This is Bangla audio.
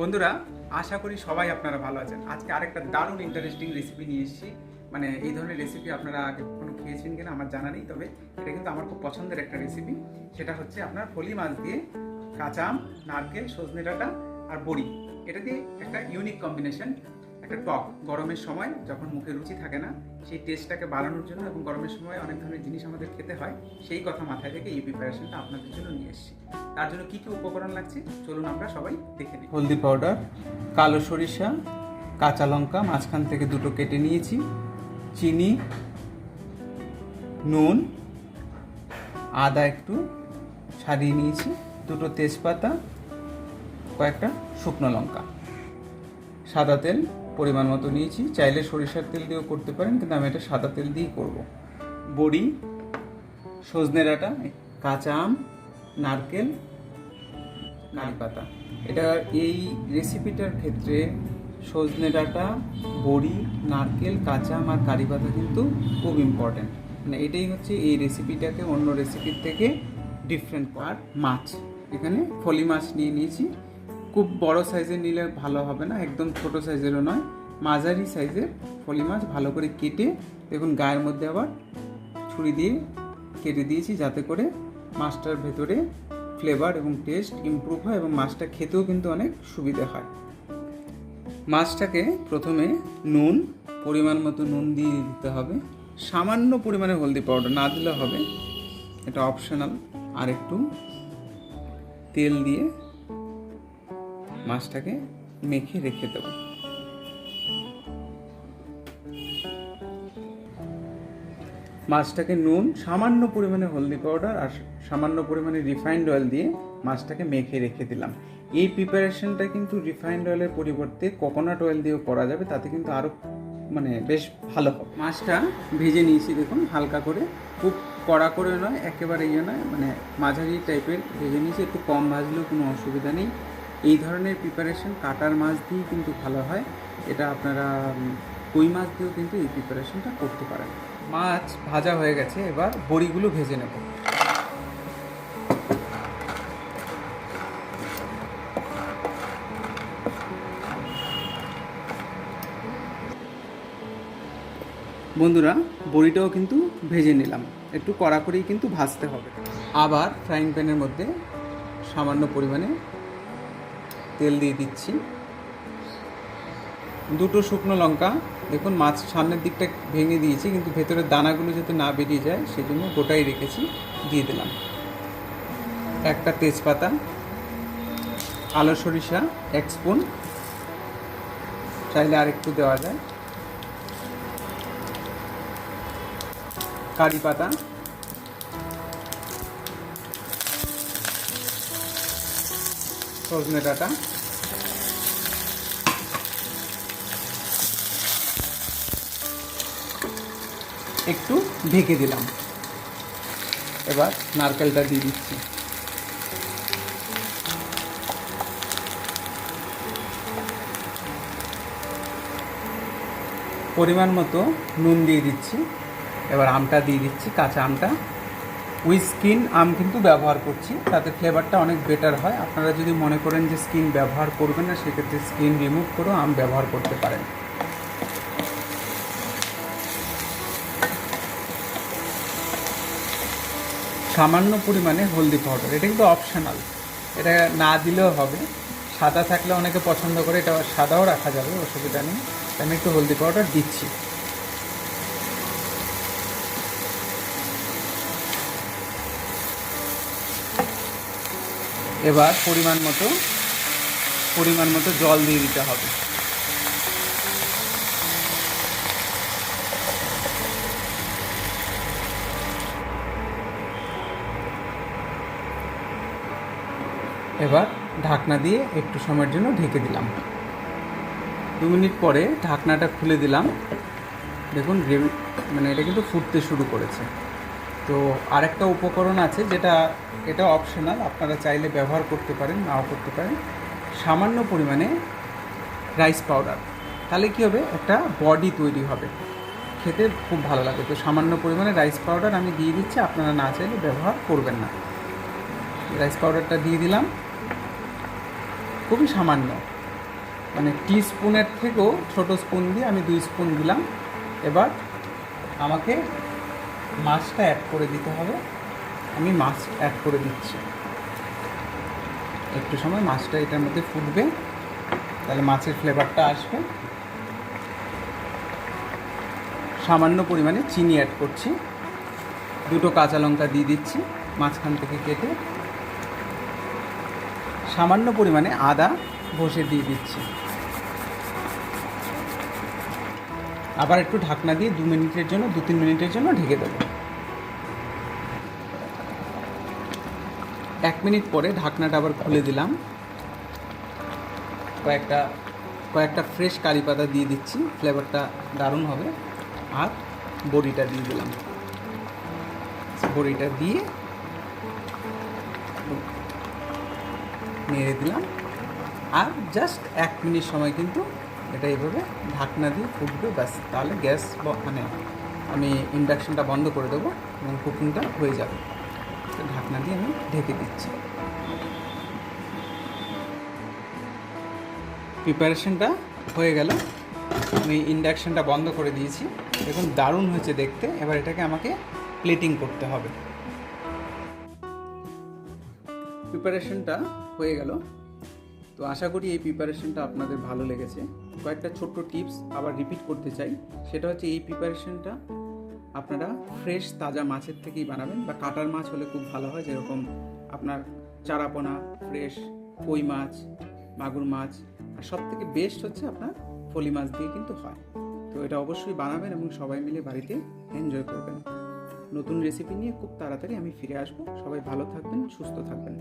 বন্ধুরা, আশা করি সবাই আপনারা ভালো আছেন। আজকে আরেকটা দারুণ ইন্টারেস্টিং রেসিপি নিয়ে এসেছি। মানে এই ধরনের রেসিপি আপনারা আগে কখনো খেয়েছেন কিনা আমার জানা নেই, তবে এটা কিন্তু আমার খুব পছন্দের একটা রেসিপি সেটা হচ্ছে আপনার ফলি মাছ দিয়ে কাঁচা আম, নারকেল, সজনে ডাঁটা আর বড়ি। এটা দিয়ে একটা ইউনিক কম্বিনেশন একটা টক গরমের সময় যখন মুখে রুচি থাকে না, সেই টেস্টটাকে বাড়ানোর জন্য এবং গরমের সময় অনেক ধরনের জিনিস আমাদের খেতে হয়, সেই কথা মাথায় রেখে এই প্রিপারেশনটা আপনাদের জন্য নিয়ে এসেছি। তার জন্য কী কী উপকরণ লাগছে? চলুন আমরা সবাই দেখে নিই। হলদি পাউডার কালো সরিষা, কাঁচা লঙ্কা, মাঝখান থেকে দুটো কেটে নিয়েছি, চিনি, নুন, আদা একটু ছাড়িয়ে নিয়েছি, দুটো তেজপাতা, কয়েকটা শুকনো লঙ্কা। সাদা তেল পরিমাণ মতো নিয়েছি। চাইলে সরিষার তেল দিয়েও করতে পারেন, কিন্তু আমি এটা সাদা তেল দিয়েই করব। বড়ি, সজনে ডাঁটা, কাঁচা আম, নারকেল, কারি পাতা। এটা এই রেসিপিটার ক্ষেত্রে সজনে ডাঁটা, বড়ি, নারকেল, কাঁচা আম আর কারি পাতা কিন্তু খুব ইম্পর্ট্যান্ট মানে এটাই হচ্ছে এই রেসিপিটাকে অন্য রেসিপির থেকে ডিফারেন্ট আর মাছ। এখানে ফলি মাছ নিয়ে নিয়েছি। খুব বড় সাইজের নিলে ভালো হবে না, একদম ছোট সাইজেরও নয়। মাঝারি সাইজের ফলি মাছ ভালো করে কেটে, দেখুন গায়ের মধ্যে আবার ছুরি দিয়ে কেটে দিয়েছি যাতে করে মাছটার ভেতরে ফ্লেভার এবং টেস্ট ইমপ্রুভ হয় এবং মাছটা খেতেও কিন্তু অনেক সুবিধে হয়। মাছটাকে প্রথমে নুন, পরিমাণ মতো নুন দিয়ে দিতে হবে। সামান্য পরিমাণে হলদি পাউডার না দিলে হবে। এটা অপশনাল আর একটু তেল দিয়ে মাছটাকে মেখে রেখে দেবো। মাছটাকে নুন, সামান্য পরিমাণে হলদি পাউডার আর সামান্য পরিমাণে রিফাইন্ড অয়েল দিয়ে মাছটাকে মেখে রেখে দিলাম। এই প্রিপারেশনটা কিন্তু রিফাইন্ড অয়েলের পরিবর্তে কোকোনাট অয়েল দিয়েও করা যাবে, তাতে কিন্তু আরও মানে বেশ ভালো হবে। মাছটা ভেজে নিয়েছি, দেখুন, হালকা করে। খুব কড়া করে নয়, একেবারে ইয়ে নয় মানে মাঝারি টাইপের ভেজে নিয়েছি, একটু কম ভাজলেও কোনো অসুবিধা নেই। এই ধরনের প্রিপারেশন কাটার মাছ দিয়েই কিন্তু ভালো হয়। এটা আপনারা কই মাছ দিয়েও কিন্তু এই প্রিপারেশনটা করতে পারেন। মাছ ভাজা হয়ে গেছে এবার বড়িগুলো ভেজে নেব। বন্ধুরা বড়িটাও কিন্তু ভেজে নিলাম। একটু কড়া করেই কিন্তু ভাজতে হবে। আবার ফ্রাইং প্যানের মধ্যে সামান্য পরিমাণে তেল দিয়ে দিচ্ছি। দুটো শুকনো লঙ্কা। দেখুন, মাছ সামনের দিকটা ভেঙে দিয়েছি, কিন্তু ভেতরের দানাগুলো যাতে না বেরিয়ে যায়, সেজন্য গোটাই রেখেছি, দিয়ে দিলাম। একটা তেজপাতা কালো সরিষা, এক স্পুন। চাইলে আর একটু দেওয়া যায়। কারি পাতা। সজনে ডাঁটা। একটু ঢেকে দিলাম। এবার নারকেলটা দিয়ে দিচ্ছি। পরিমাণ মতো নুন দিয়ে দিচ্ছি। এবার আমটা দিয়ে দিচ্ছি, কাঁচা আমটা। উই স্কিন আম কিন্তু ব্যবহার করছি, তাতে ফ্লেভারটা অনেক বেটার হয়। আপনারা যদি মনে করেন যে স্কিন ব্যবহার করবেন না, সেক্ষেত্রে স্কিন রিমুভ করেও আম ব্যবহার করতে পারেন। সামান্য পরিমাণে হলদি পাউডার, এটা কিন্তু অপশনাল। এটা না দিলেও হবে। সাদা থাকলে অনেকে পছন্দ করে, এটা সাদাও রাখা যাবে, অসুবিধা নেই। আমি একটু হলদি পাউডার দিচ্ছি। এবার পরিমাণ মতো পরিমাণ মতো জল দিয়ে দিতে হবে। এবার ঢাকনা দিয়ে একটু সময়ের জন্য ঢেকে দিলাম। দু মিনিট পরে ঢাকনাটা খুলে দিলাম। দেখুন, গ্রেভি মানে এটা কিন্তু ফুটতে শুরু করেছে। তো আরেকটা উপকরণ আছে যেটা, এটা অপশনাল আপনারা চাইলে ব্যবহার করতে পারেন, নাও করতে পারেন। সামান্য পরিমাণে রাইস পাউডার তাহলে কী হবে? একটা বডি তৈরি হবে। খেতে খুব ভালো লাগে। তো সামান্য পরিমাণে রাইস পাউডার আমি দিয়ে দিচ্ছি, আপনারা না চাইলে ব্যবহার করবেন না। রাইস পাউডারটা দিয়ে দিলাম। খুবই সামান্য। মানে টি স্পুনের থেকেও ছোটো স্পুন দিয়ে আমি দুই স্পুন দিলাম। এবার আমাকে মাছটা অ্যাড করে দিতে হবে। আমি মাছ অ্যাড করে দিচ্ছি। একটু সময় মাছটা এটার মধ্যে ফুটবে। তাহলে মাছের ফ্লেভারটা আসবে। সামান্য পরিমাণে চিনি অ্যাড করছি। দুটো কাঁচা লঙ্কা দিয়ে দিচ্ছি মাঝখান থেকে কেটে। সামান্য পরিমাণে আদা ঘষে দিয়ে দিচ্ছি। আবার একটু ঢাকনা দিয়ে দু মিনিটের জন্য দু তিন মিনিটের জন্য ঢেকে দেবো। এক মিনিট পরে ঢাকনাটা আবার খুলে দিলাম। কয়েকটা কয়েকটা ফ্রেশ কারি পাতা দিয়ে দিচ্ছি ফ্লেভারটা দারুণ হবে। আর বড়িটা দিয়ে দিলাম। বড়িটা দিয়ে নেড়ে দিলাম। আর জাস্ট এক মিনিট সময় কিন্তু এটা এইভাবে ঢাকনা দিয়ে ফুটবে, ব্যাস। তাহলে গ্যাস মানে আমি ইন্ডাকশনটা বন্ধ করে দেবো এবং কুকিংটা হয়ে যাবে। ঢাকনা দিয়ে আমি ঢেকে দিচ্ছি। প্রিপারেশনটা হয়ে গেল। আমি ইন্ডাকশনটা বন্ধ করে দিয়েছি। দেখুন, দারুণ হয়েছে দেখতে। এবার এটাকে আমাকে প্লেটিং করতে হবে। প্রিপারেশনটা হয়ে গেল। তো আশা করি এই প্রিপারেশনটা আপনাদের ভালো লেগেছে। কয়েকটা ছোট্ট টিপস আবার রিপিট করতে চাই। সেটা হচ্ছে এই প্রিপারেশনটা আপনারা ফ্রেশ তাজা মাছের থেকেই বানাবেন বা কাটার মাছ হলে খুব ভালো হয়, যেরকম আপনার চারাপোনা ফ্রেশ কই মাছ, মাগুর মাছ, আর সব থেকে বেস্ট হচ্ছে আপনার ফলি মাছ দিয়ে কিন্তু হয়। তো এটা অবশ্যই বানাবেন এবং সবাই মিলে বাড়িতে এনজয় করবেন। নতুন রেসিপি নিয়ে খুব তাড়াতাড়ি আমি ফিরে আসব। সবাই ভালো থাকবেন, সুস্থ থাকবেন।